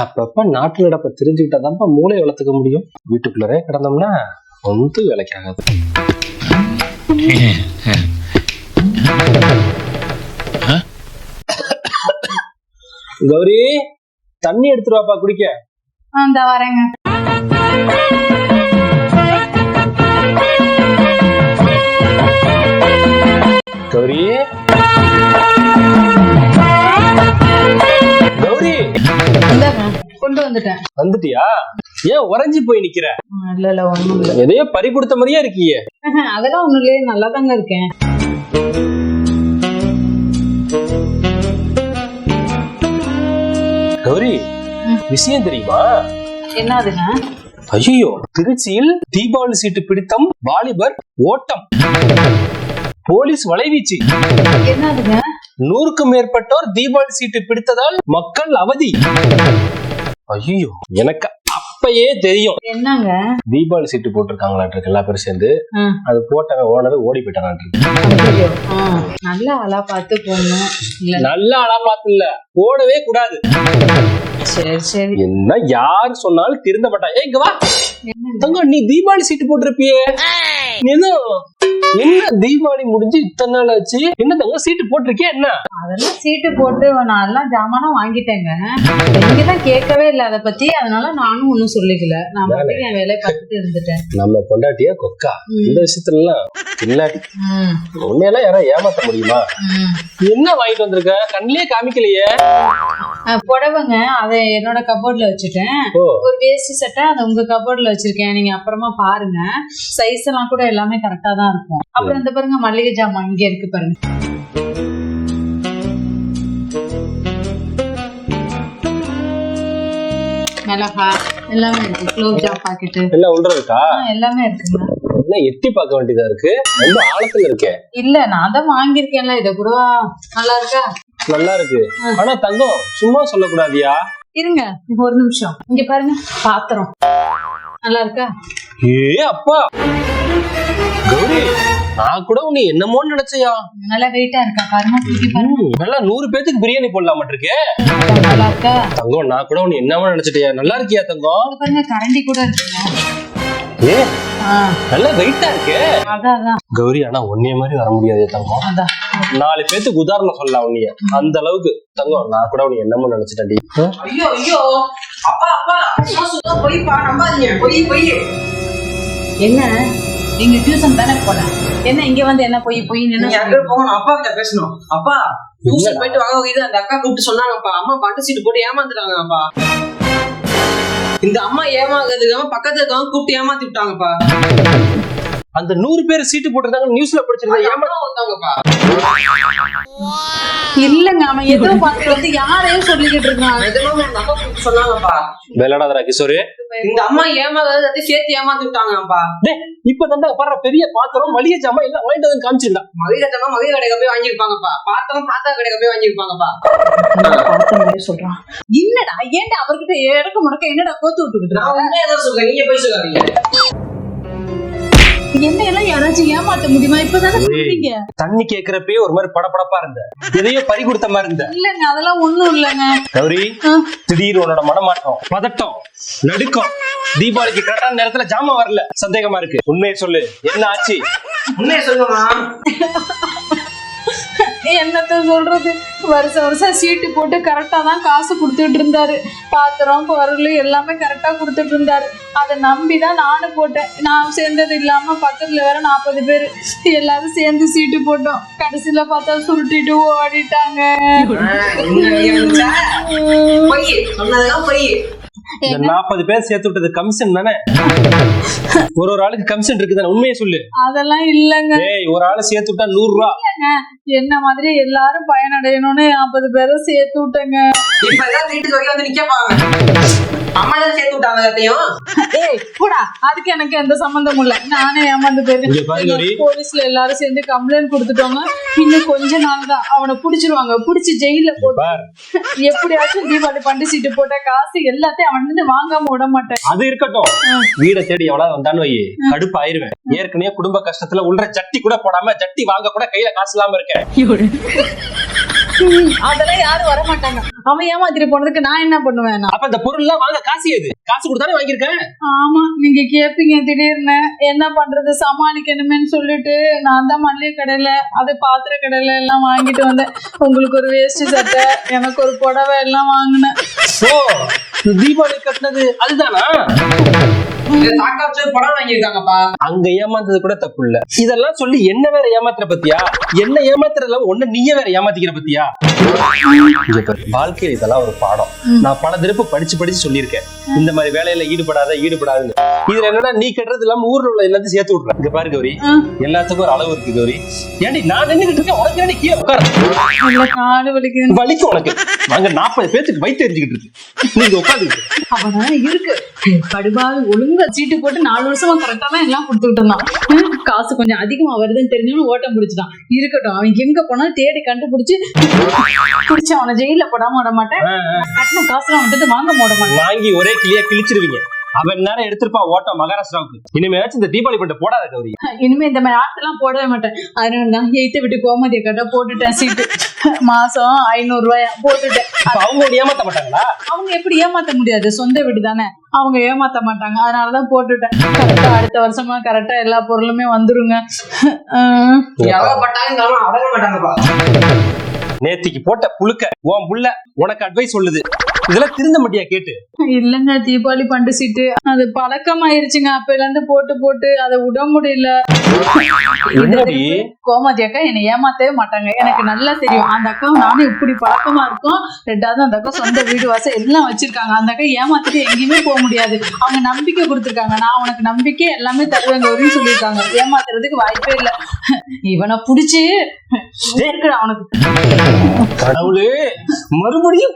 அப்பப்ப நாட்டு நடப்ப தெரிஞ்சுக்கிட்டாதான்ப்பா மூளை வளர்த்துக்க முடியும். வீட்டுக்குள்ளரே கிடந்தோம்னா வந்து வேலைக்கு ஆகாது கௌரி தண்ணி எடுத்துட்டு வாப்பா குடிக்க. அந்த வரேங்க. கௌரி வந்துட்டேன். வந்துட்டியா? ஏன் உறைஞ்சி போய் நிக்கிற? இல்ல இல்ல ஒண்ணும் இல்ல. எதையோ பறி கொடுத்த மாதிரியே இருக்கியே? அதெல்லாம் ஒண்ணும் இல்லையே நல்லா தாங்க இருக்கேன். கௌரி. விஷயம் தெரியுமா? என்னதுங்க? ஐயோ திருச்சியில் தீபாவளி சீட்டு பிடித்தம் வாலிபர் ஓட்டம். போலீஸ் வலைவீச்சு. என்னதுங்க? நூறுக்கும் மேற்பட்டோர் தீபாவளி சீட்டு பிடித்ததால் மக்கள் அவதி. ஐயோ எனக்கு அப்பயே தெரியும். என்னங்க? தீபாவளி சீட்டு போட்டிருக்காங்களாட்டு எல்லா பேரும் சேர்ந்து. அது போட்டவன் ஓனர் ஓடி போயிட்டான் நல்ல ஆளா பார்த்து போடணும். இல்ல. நல்ல ஆளா பார்த்து இல்ல. போடவே கூடாது. சரி சரி. என்ன யார் சொன்னாலும் திருந்த மாட்டான் ஏய் இங்க வா. தங்கம் நீ தீபாவளி சீட்டு போட்டிருப்பியே. நீ என்ன என்ன தீபாவளி முடிஞ்சு இத்தனை நாள் ஆச்சு? என்ன தங்கம் சீட்டு போட்டிருக்கியா என்ன? அதெல்லாம் சீட்டு போட்டு நான் எல்லாம் ஜாமானும் வாங்கிட்டேங்க. நீங்க தான் கேட்கவே இல்லை அதை பத்தி. அதனால நானும் ஒண்ணும் சொல்லிக்கல. நான் பாட்டுக்கு என் வேலையை பார்த்துட்டு இருந்துட்டேன். நம்ம பொண்டாட்டியா கொக்கா. இந்த விஷயத்துல இல்லாட்டி ம், உன்னையெல்லாம் யாராவது ஏமாத்த முடியுமா? என்ன வாங்கிட்டு வந்திருக்க? கண்ணிலே காமிக்கலையே. புடவைங்க அதை என்னோட கபோர்ட்ல வச்சுட்டேன். ஒரு வேஷ்டி சட்டை அதை உங்க கபோர்ட்ல வச்சிருக்கேன். நீங்க அப்புறமா பாருங்க. சைஸ் எல்லாம் கூட எல்லாமே கரெக்டா தான் இருக்கும். அப்புறம் இந்த பாருங்க மல்லிகை ஜாமான் இங்க இருக்கு பாருங்க. மிளகா எல்லாமே இருக்கு. க்ளோவ் ஜாப் பாக்கெட்டு எல்லாம் ஒன்று இருக்கா? எல்லாமே இருக்குங்க. என்ன எட்டி பார்க்க வேண்டியதா இருக்கு? ரொம்ப ஆழத்துல இருக்கே. இல்ல நான் தான் வாங்கியிருக்கேன்ல. இத கூட நல்லா இருக்கா? நல்லா இருக்கு ஆனா தங்கம் சும்மா சொல்லக்கூடாதியா? இருங்க ஒரு நிமிஷம். இங்க பாருங்க பாத்திரம். நல்லா இருக்கா ஏ அப்பா! கௌரி நான் கூட உன்னை என்னமோன்னு நினைச்சையா? நல்லா வெயிட்டா இருக்கா? பாருங்க நல்லா நூறு பேத்துக்கு பிரியாணி போடலாம் இருக்கே நல்லா இருக்கா தங்கம் நான் கூட உன்னை என்னமோ நினைச்சிட்டியா நல்லா இருக்கியா தங்கம் பாருங்க கரண்டி கூட இருக்குங்க. ஏ நல்லா வெயிட்டா இருக்கே. கௌரி ஆனா மாதிரி வர முடியாது தங்கம். நாலு பேத்துக்கு உதாரணம் சொல்லலாம் உன்னைய. அந்த அளவுக்கு. தங்கம் நான் கூட உன்னை என்னமோ நினைச்சிட்டேன்டி. ஐயோ ஐயோ. அப்பா அப்பா. சும்மா சுத்தா பொய்ப்பா. நம்பாதீங்க. பொய் பொய். என்ன? நீங்க டியூஷன் தானே போன என்ன இங்க வந்து என்ன போய் போய் அங்க போகணும்? அப்பா கிட்ட பேசணும். அப்பா டியூஷன்? போயிட்டு வாங்க. இது அந்த அக்கா கூப்பிட்டு சொன்னாங்கப்பா. அம்மா பட்டு சீட்டு போட்டு ஏமாந்துட்டாங்கப்பா. இந்த அம்மா ஏமாகிறதுக்காக பக்கத்துல இருக்கவங்க கூப்பிட்டு ஏமாத்தி விட்டாங்கப்பா அந்த நூறு பேர் சீட்டு போட்டிருந்தாங்க நியூஸ்ல படிச்சிருந்தா ஏமா ஏமா வந்தாங்கப்பா இல்லங்க அவன் ஏதோ பார்த்து வந்து யாரையும் சொல்லிக்கிட்டு இருக்கான். கூப்பிட்டு சொன்னாங்கப்பா. விளையாடாதரா கிஷோரு. இந்த அம்மா ஏமாகிறத சேர்த்து ஏமாத்தி விட்டாங்கப்பா டேய் இப்ப தந்தா பாரு பெரிய பாத்திரம் மளிகை ஜாமான் எல்லாம் வாங்கிட்டு வந்து காமிச்சிருந்தா. மகிழத்தமா மகிழ கடைக்கு போய் வாங்கியிருப்பாங்கப்பா. பார்த்தவன் பார்த்தா கடைக்கு போய் வாங்கியிருப்பாங்கப்பா. சொல்றான்? என்னடா ஏன்டா அவர்கிட்ட இடக்க முடக்க என்னடா கோத்து விட்டுக்கிட்டு நான் உண்மையை தான் சொல்றேன் நீங்க போய் சொல்லாதீங்க. என்ன எல்லாம் யாராச்சும் ஏமாத்த முடியுமா? இப்பதானே சொன்னீங்க தண்ணி கேக்குறப்பயே ஒரு மாதிரி படபடப்பா இருந்த. எதையோ பறி கொடுத்த மாதிரி இருந்த. இல்லங்க அதெல்லாம் ஒண்ணும் இல்லங்க. கௌரி ஆ. திடீர்னு உன்னோட மனமாற்றம். பதட்டம் நடுக்கம். தீபாவளிக்கு கரெக்டான நேரத்துல ஜாமான் வரல. சந்தேகமா இருக்கு. உண்மையை சொல்லு. என்ன ஆச்சு? உண்மையை சொல்லுமா என்னத்த சொல்றது? வருஷம் வருஷம் சீட்டு போட்டு கரெக்டா தான் காசு கொடுத்துட்டு இருந்தாரு. பாத்திரம் பொருள் எல்லாமே கரெக்டாக கொடுத்துட்டு இருந்தாரு. அதை நம்பி தான் நானும் போட்டேன். நான் சேர்ந்தது இல்லாமல் பக்கத்தில் வேற நாற்பது பேர் எல்லாரும் சேர்ந்து சீட்டு போட்டோம். கடைசியில பார்த்தா சுருட்டிட்டு ஓடிட்டாங்க. நாற்பது பேர் சேர்த்து விட்டது கமிஷன் தானே? ஒரு ஒரு ஆளுக்கு கமிஷன் இருக்குதானே? உண்மையை சொல்லு. அதெல்லாம் இல்லைங்க. ஏய் ஒரு ஆளு சேர்த்து விட்டா நூறு ரூபா என்ன மாதிரி எல்லாரும் பயனடையணும்னு நாற்பது பேரை சேர்த்து விட்டேங்க. இப்பதான் வீட்டுக்கு வரைக்கும் வந்து நிக்க பாருங்க அம்மா தான் சேர்த்து விட்டாங்க எல்லாத்தையும். ஏய் போடா. அதுக்கு எனக்கு எந்த சம்பந்தமும் இல்ல. நானே ஏமாந்து. போயிருக்கேன் போலீஸ்ல எல்லாரும் சேர்ந்து கம்ப்ளைண்ட் கொடுத்துட்டோங்க இன்னும் கொஞ்ச நாள் தான் அவனை புடிச்சிருவாங்க. புடிச்சு ஜெயில போட்டு எப்படியாச்சும் தீபாவளி பண்டு சீட்டு போட்ட காசு எல்லாத்தையும் அவன் வந்து வாங்காம விட மாட்டேன். அது இருக்கட்டும். வீட தேடி எவ்வளவு வந்தான்னு வை. கடுப்பு ஆயிருவேன். ஏற்கனவே குடும்ப கஷ்டத்துல உள்ள சட்டி கூட போடாம சட்டி வாங்க கூட கையில காசு இல்லாம இருக்கேன். அதெல்லாம் யாரும் வர மாட்டாங்க. அவன் ஏமாத்திட்டு போனதுக்கு நான் என்ன பண்ணுவேன்? அப்ப இந்த பொருள் எல்லாம் வாங்க காசு எது? காசு கொடுத்தானே வாங்கியிருக்கேன்? ஆமா நீங்க கேப்பீங்க திடீர்னு. என்ன பண்றது சமாளிக்கணுமேன்னு சொல்லிட்டு நான் தான் மல்லிகை கடையில அது பாத்திர கடையில எல்லாம் வாங்கிட்டு வந்தேன். உங்களுக்கு ஒரு வேஷ்டி சட்டை எனக்கு ஒரு புடவை எல்லாம் வாங்கினேன். தீபாவளி கட்டினது அதுதானா? படம் வாங்கியிருக்காங்கப்பா. அங்க ஏமாந்தது கூட தப்பு இல்ல. இதெல்லாம் சொல்லி என்ன வேற ஏமாத்துற பத்தியா? என்ன ஏமாத்துறதுல ஒண்ணு நீயே வேற ஏமாத்திக்கிற பத்தியா? வாழ்க்கையில இதெல்லாம் ஒரு பாடம். நான் பல திருப்பு படிச்சு படிச்சு சொல்லியிருக்கேன். இந்த மாதிரி வேலையில ஈடுபடாத ஈடுபடாதுன்னு. இதுல என்னன்னா நீ கட்டுறது இல்லாம ஊர்ல உள்ள எல்லாத்தையும் சேர்த்து விடுறேன் இங்க பாரு கௌரி. எல்லாத்துக்கும் ஒரு அளவு இருக்கு கௌரி. ஏன்டி நான் நின்னுகிட்டு இருக்கேன் உனக்கு ஏன்டி கீழே உட்கார? வலிக்கும் உனக்கு. அங்க நாற்பது பேத்துக்கு வயிற்று எரிஞ்சுக்கிட்டு இருக்கு. நீங்க உட்காந்துக்கிட்டு அவன் இருக்கு. கடுபாவி ஒழுங்கா சீட்டு போட்டு நாலு வருஷமா கரெக்டா தான் எல்லாம் கொடுத்துட்டு இருந்தான். காசு கொஞ்சம் அதிகமா வருதுன்னு தெரிஞ்சவனு ஓட்டம் பிடிச்சிட்டான். இருக்கட்டும் அவன் எங்க போனாலும் தேடி கண்டுபிடிச்சு பிடிச்சு அவனை ஜெயில போடாம விட மாட்டேன். கட்டின காசுலாம் வந்துட்டு வாங்க போட மாட்டேன். வாங்கி ஒரே கிளியா கிழிச்சிருவீங்க. அவன் நேரம் எடுத்திருப்பான் ஓட்டம் மகாராஷ்டிராவுக்கு. இனிமேலாச்சும் இந்த தீபாவளி பண்ண போடாத கௌரி. இனிமே இந்த மாதிரி ஆட்டெல்லாம் போடவே மாட்டேன். அதனால தான் எய்த்த விட்டு கோமதியை கட்ட போட்டுட்டேன் சீட்டு. மாசம் ஐநூறு ரூபாயா போட்டுட்டேன். அவங்க ஏமாத்த மாட்டாங்களா? அவங்க எப்படி ஏமாத்த முடியாது? சொந்த வீடு தானே. அவங்க ஏமாத்த மாட்டாங்க. அதனாலதான் போட்டுட்டேன். கரெக்டா அடுத்த வருஷமா கரெக்டா எல்லா பொருளுமே வந்துருங்க. எவ்வளவு அம்மா அடங்க மாட்டாங்கப்பா. நேத்திக்கு போட்ட புழுக்க உன் புள்ள உனக்கு அட்வைஸ் சொல்லுது. இதெல்லாம் திருந்த மாட்டியா கேட்டு? இல்லங்க தீபாவளி பண்டு சீட்டு. அது பழக்கமாயிருச்சுங்க. அப்பையில இருந்து போட்டு போட்டு அதை விட முடியல. கோமதி அக்கா என்னை ஏமாத்தவே மாட்டாங்க. எனக்கு நல்லா தெரியும். அந்த அக்கா நானும் இப்படி பழக்கமா இருக்கும். ரெண்டாவது அந்த அக்கா சொந்த வீடு வாசல் எல்லாம் வச்சிருக்காங்க. அந்த அக்கா ஏமாத்திட்டு எங்கேயுமே போக முடியாது. அவங்க நம்பிக்கை கொடுத்துருக்காங்க. நான் உனக்கு நம்பிக்கை எல்லாமே தருவேங்க அப்படின்னு சொல்லியிருக்காங்க. ஏமாத்துறதுக்கு வாய்ப்பே இல்லை. இவனை புடிச்சு அவனுக்கு. கடவுளே மறுபடியும்.